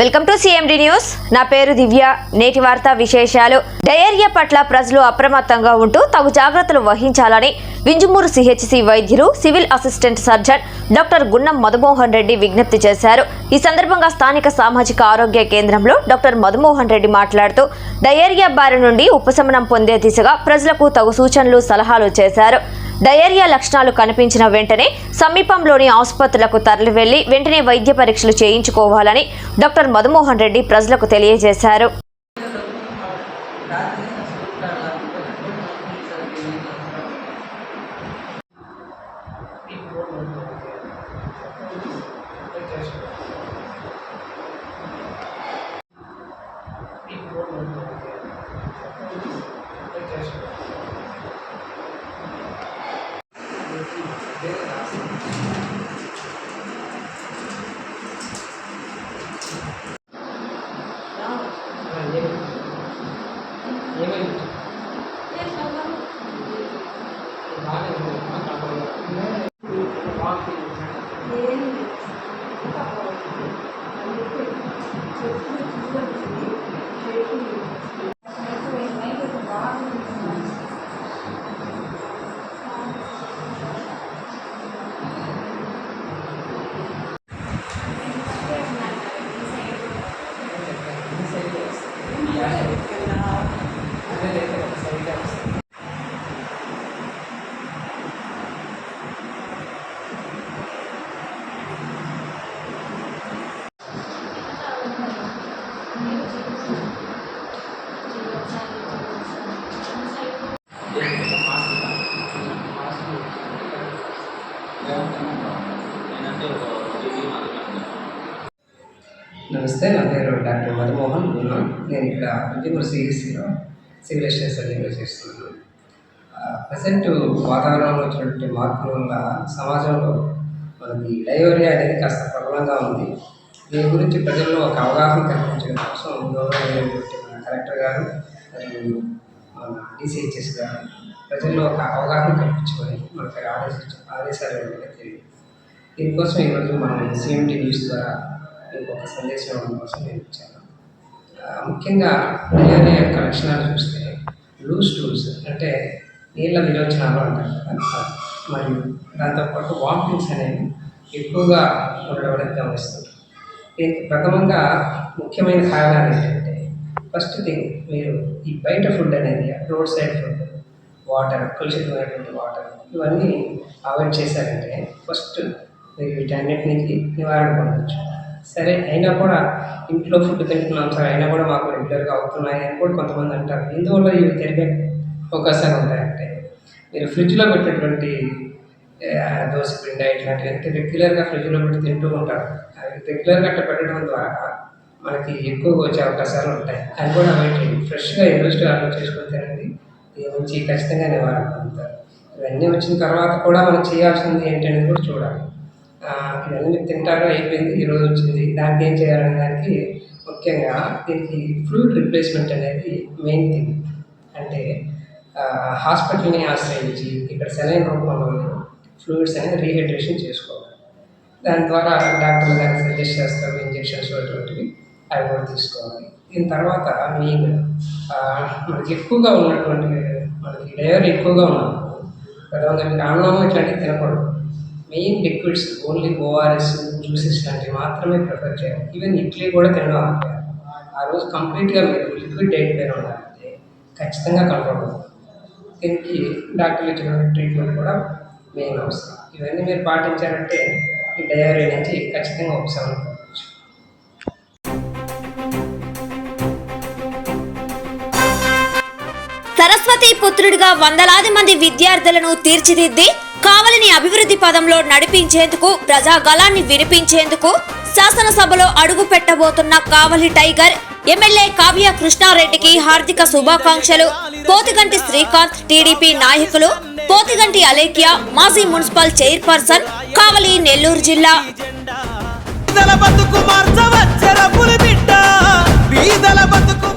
Welcome to CMD news నా పేరు దివ్య. నేటి వార్తా విశేషాలు. డయేరియా పట్ల ప్రజలు అప్రమత్తంగా ఉంటూ తగు జాగ్రత్తలు వహించాలని వింజమూరు సిహెచ్సి వైద్యులు civil assistant surgeon doctor Gunnam Madhumohan Reddy విజ్ఞప్తి చేశారు. ఈ సందర్భంగా స్థానిక సామాజిక ఆరోగ్య కేంద్రంలో డాక్టర్ మధుమోహన్ రెడ్డి మాట్లాడుతూ డయేరియా బారి నుండి ఉపశమనం పొందే దిశగా ప్రజలకు తగు సూచనలు సలహాలు చేశారు. డయేరియా లక్షణాలు కనిపించిన వెంటనే సమీపంలోని ఆసుపత్రులకు తరలి వెళ్ళి వెంటనే వైద్య పరీక్షలు చేయించుకోవాలని డాక్టర్ మధుమోహన్ రెడ్డి ప్రజలకు తెలియజేశారు. Yeah. నమస్తే నా పేరు డాక్టర్ మధుమోహన్ గున్నా నేను ఇక్కడ విజయపూర్ సిఎస్సిలో సివిల్ ఎస్టేట్ సర్జరీలో చేస్తున్నాను. ప్రజెంట్ వాతావరణంలో వచ్చినటువంటి మార్పుల వల్ల సమాజంలో మనకి డయోరియా అనేది కాస్త ప్రబలంగా ఉంది. దీని గురించి ప్రజల్లో ఒక అవగాహన కల్పించడం కోసం గౌరవమైనటువంటి మన కలెక్టర్ గారు మరియు మన డిసిహెచ్ఎస్ గారు ప్రజల్లో ఒక అవగాహన కల్పించుకొని మనకి ఆదేశించ ఆదేశాలు తెలియదు దీనికోసం ఈరోజు మనం సిఎంటి న్యూస్ ద్వారా ఒక సందేశం ఇవ్వడం కోసం నేను ఇచ్చాను ముఖ్యంగా డిఎన్ఏ యొక్క లక్షణాలు చూస్తే లూజ్ టూల్స్ అంటే నీళ్ళ విరోచనాలు అంటారు కదా, మరియు దాంతోపాటు వామిటింగ్స్ అనేవి ఎక్కువగా ఉండడం అనేది గమనిస్తుంటాం దీనికి ప్రథమంగా ముఖ్యమైన కారణాలు ఏంటంటే ఫస్ట్ థింగ్ మీరు ఈ బయట ఫుడ్ అనేది రోడ్ సైడ్ ఫుడ్ వాటర్ కలుషితమైనటువంటి వాటర్ ఇవన్నీ అవాయిడ్ చేశారంటే ఫస్ట్ వీటన్నిటి నుంచి నివారణ పొందవచ్చు సరే అయినా కూడా ఇంట్లో ఫుడ్ తింటున్నాం సార్ అయినా కూడా మాకు రెగ్యులర్గా అవుతున్నాయి అని కూడా కొంతమంది అంటారు. ఇందువల్ల ఇవి జరిగే అవకాశాలు ఉంటాయంటే మీరు ఫ్రిడ్జ్లో పెట్టినటువంటి దోశ పిండి ఇట్లాంటివి అంటే రెగ్యులర్గా ఫ్రిడ్జ్లో పెట్టి తింటూ ఉంటారు. అవి రెగ్యులర్గా అట్లా పెట్టడం ద్వారా మనకి ఎక్కువగా వచ్చే అవకాశాలు ఉంటాయి. అది కూడా అవాయిడ్ ఫ్రెష్గా ఇన్వెస్ట్ ఆర్డర్ చేసుకొని తినండి. దీని నుంచి ఖచ్చితంగా నివారణ పొందుతారు. ఇవన్నీ వచ్చిన తర్వాత కూడా మనం చేయాల్సింది ఏంటనేది కూడా చూడాలి. ఇవన్నీ తింటారో అయిపోయింది ఈరోజు వచ్చింది. దానికి ఏం చేయాలనే దానికి ముఖ్యంగా దీనికి ఫ్లూయిడ్ రిప్లేస్మెంట్ అనేది మెయిన్ థింగ్. అంటే హాస్పిటల్ని ఆశ్రయించి ఇక్కడ సెలైన్ రూపంలో ఫ్లూయిడ్స్ అనేది రీహైడ్రేషన్ చేసుకోవాలి. దాని ద్వారా డాక్టర్లు దానికి సజెస్ట్ చేస్తారు ఇంజెక్షన్స్ అటువంటివి అవి కూడా తీసుకోవాలి. దీని తర్వాత మెయిన్ మనకి ఎక్కువగా ఉన్నటువంటి మనకి డయర్ ఎక్కువగా ఉన్నప్పుడు ప్రధానంగా మీరు ఇట్లాంటివి తినకూడదు. Main liquids only ORS juices లాంటివి మాత్రమే ప్రిఫర్ చేయాలి ఈవెన్ ఇడ్లీ కూడా తినడం ఆపేయాలి ఆ రోజు కంప్లీట్గా మీరు లిక్విడ్ డైట్ పైన ఉండాలంటే ఖచ్చితంగా కంట్రోల్ అవుతుంది. దీనికి డాక్టర్లు ఇచ్చిన ట్రీట్మెంట్ కూడా మెయిన్ అవసరం. ఇవన్నీ మీరు పాటించారంటే ఈ డయేరియా నుంచి ఖచ్చితంగా ఉపశమనం పొందవచ్చు సరస్వతి పుత్రుడిగా వందలాది మంది విద్యార్థులను తీర్చిదిద్ది కావలిని అభివృద్ధి పదంలో నడిపించేందుకు ప్రజాగళాన్ని వినిపించేందుకు శాసనసభలో అడుగు పెట్టబోతున్న కావలి టైగర్ ఎమ్మెల్యే కావ్య కృష్ణారెడ్డికి హార్దిక శుభాకాంక్షలు. పోతిగంటి శ్రీకాంత్ టీడీపీ నాయకులు. పోతిగంటి అలేఖ్య మాజీ మున్సిపల్ చైర్పర్సన్ కావలి నెల్లూరు జిల్లా. బీదల బతుకు